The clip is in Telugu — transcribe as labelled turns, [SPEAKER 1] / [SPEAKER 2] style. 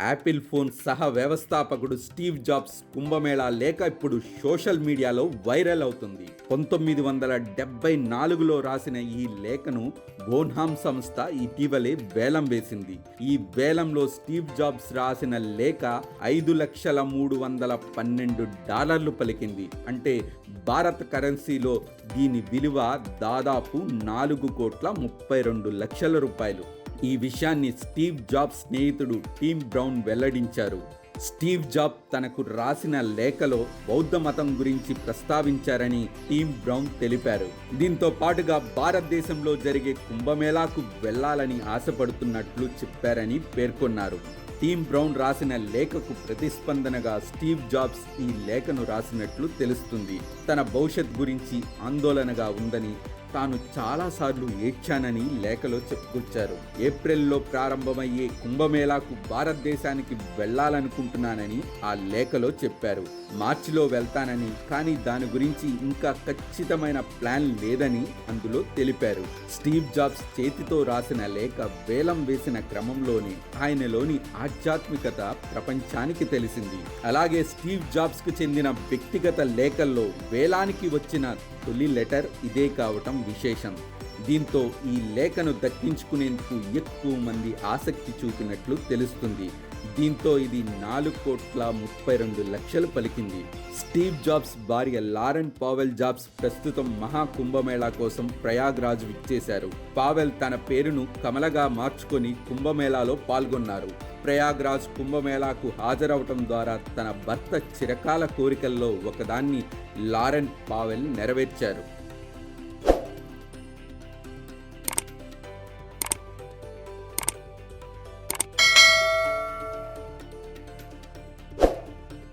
[SPEAKER 1] యాపిల్ ఫోన్ సహ వ్యవస్థాపకుడు స్టీవ్ జాబ్స్ కుంభమేళా లేఖ ఇప్పుడు సోషల్ మీడియాలో వైరల్ అవుతుంది. పంతొమ్మిది వందల డెబ్బై నాలుగులో రాసిన ఈ లేఖను బోన్హామ్ సంస్థ ఇటీవలే వేలం వేసింది. ఈ వేలంలో స్టీవ్ జాబ్స్ రాసిన లేఖ ఐదు లక్షల మూడు వందల పన్నెండు డాలర్లు పలికింది. అంటే భారత్ కరెన్సీలో దీని విలువ దాదాపు నాలుగు కోట్ల ముప్పై రెండు లక్షల రూపాయలు. ఈ విషయాన్ని స్టీవ్ జాబ్ స్నేహితుడు టీమ్ బ్రౌన్ వెల్లడించారు. స్టీవ్ జాబ్ తనకు రాసిన లేఖలో బౌద్ధ మతం గురించి ప్రస్తావించారని టీమ్ బ్రౌన్ తెలిపారు. దీంతో పాటుగా భారతదేశంలో జరిగే కుంభమేళాకు వెళ్ళాలని ఆశపడుతున్నట్లు చెప్పారని పేర్కొన్నారు. టీమ్ బ్రౌన్ రాసిన లేఖకు ప్రతిస్పందనగా స్టీవ్ జాబ్స్ ఈ లేఖను రాసినట్లు తెలుస్తుంది. తన భవిష్యత్ గురించి ఆందోళనగా ఉందని తాను చాలాసార్లు ఏడ్చానని లేఖలో చెప్పుకొచ్చారు. ఏప్రిల్లో ప్రారంభమయ్యే కుంభమేళాకు భారతదేశానికి వెళ్ళాలనుకుంటున్నానని ఆ లేఖలో చెప్పారు. మార్చిలో వెళ్తానని కానీ దాని గురించి ఇంకా ఖచ్చితమైన ప్లాన్ లేదని అందులో తెలిపారు. స్టీవ్ జాబ్స్ చేతితో రాసిన లేఖ వేలం వేసిన క్రమంలోనే ఆయనలోని ఆధ్యాత్మికత ప్రపంచానికి తెలిసింది. అలాగే స్టీవ్ జాబ్స్కు చెందిన వ్యక్తిగత లేఖల్లో వేలానికి వచ్చిన తొలి లెటర్ ఇదే కావటం విశేషం. దీంతో ఈ లేఖను దక్కించుకునేందుకు ఎక్కువ మంది ఆసక్తి చూపినట్లు తెలుస్తుంది. దీంతో ఇది నాలుగు కోట్ల ముప్పై రెండు లక్షలు పలికింది. స్టీవ్ జాబ్స్ భార్య లారెన్ పావెల్ జాబ్స్ ప్రస్తుతం మహా కుంభమేళా కోసం ప్రయాగ్రాజ్ విచ్చేశారు. పావెల్ తన పేరును కమలగా మార్చుకొని కుంభమేళాలో పాల్గొన్నారు. ప్రయాగ్రాజ్ కుంభమేళాకు హాజరవటం ద్వారా తన భర్త చిరకాల కోరికల్లో ఒకదాన్ని లారెన్ పావెల్ నెరవేర్చారు.